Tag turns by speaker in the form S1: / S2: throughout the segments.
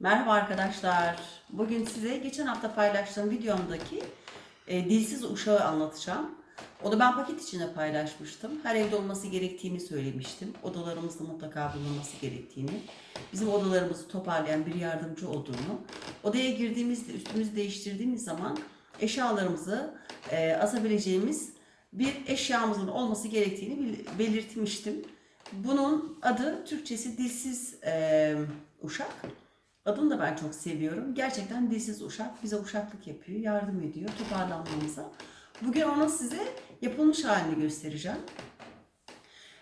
S1: Merhaba arkadaşlar. Bugün size geçen hafta paylaştığım videomdaki e, dilsiz uşağı anlatacağım. Onu ben paket içinde paylaşmıştım. Her evde olması gerektiğini söylemiştim. Odalarımızda mutlaka bulunması gerektiğini. Bizim odalarımızı toparlayan bir yardımcı olduğunu. Odaya girdiğimizde üstümüzü değiştirdiğimiz zaman eşyalarımızı e, asabileceğimiz bir eşyamızın olması gerektiğini belirtmiştim. Bunun adı Türkçesi dilsiz e, uşak. Adını da ben çok seviyorum. Gerçekten dilsiz uşak bize uşaklık yapıyor, yardım ediyor toparlanmamıza. Bugün onun size yapılmış halini göstereceğim.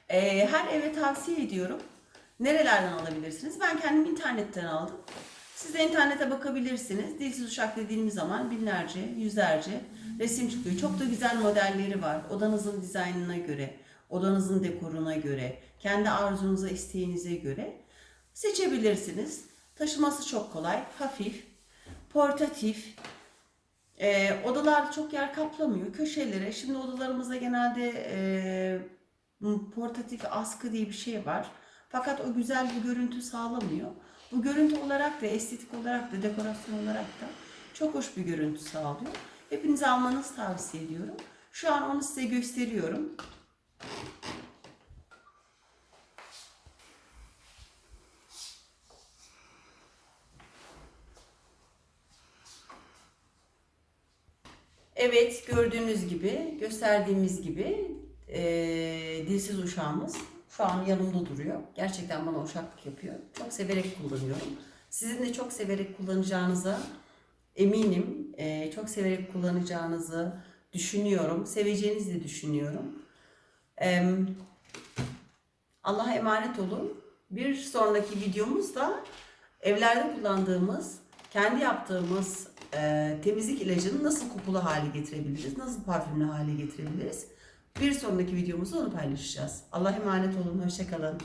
S1: Ee, her eve tavsiye ediyorum. Nerelerden alabilirsiniz? Ben kendim internetten aldım. Siz de internete bakabilirsiniz. Dilsiz uşak dediğimiz zaman binlerce, yüzlerce resim çıkıyor. Çok da güzel modelleri var. Odanızın dizaynına göre, odanızın dekoruna göre, kendi arzunuza, isteğinize göre seçebilirsiniz. Taşıması çok kolay, hafif, portatif. Ee, odalarda çok yer kaplamıyor. Köşelere, şimdi odalarımızda genelde e, portatif askı diye bir şey var. Fakat o güzel bir görüntü sağlamıyor. Bu görüntü olarak da, estetik olarak da, dekorasyon olarak da çok hoş bir görüntü sağlıyor. Hepinize almanızı tavsiye ediyorum. Şu an onu size gösteriyorum. Evet gördüğünüz gibi gösterdiğimiz gibi eee, dilsiz uşağımız şu an yanımda duruyor. Gerçekten bana uşaklık yapıyor. Çok severek kullanıyorum. Sizin de çok severek kullanacağınıza eminim. Eee, çok severek kullanacağınızı düşünüyorum. Seveceğinizi de düşünüyorum. Em, Allah'a emanet olun. Bir sonraki videomuzda evlerde kullandığımız, kendi yaptığımız e, temizlik ilacını nasıl kokulu hale getirebiliriz, nasıl parfümlü hale getirebiliriz? Bir sonraki videomuzda onu paylaşacağız. Allah'a emanet olun, hoşçakalın.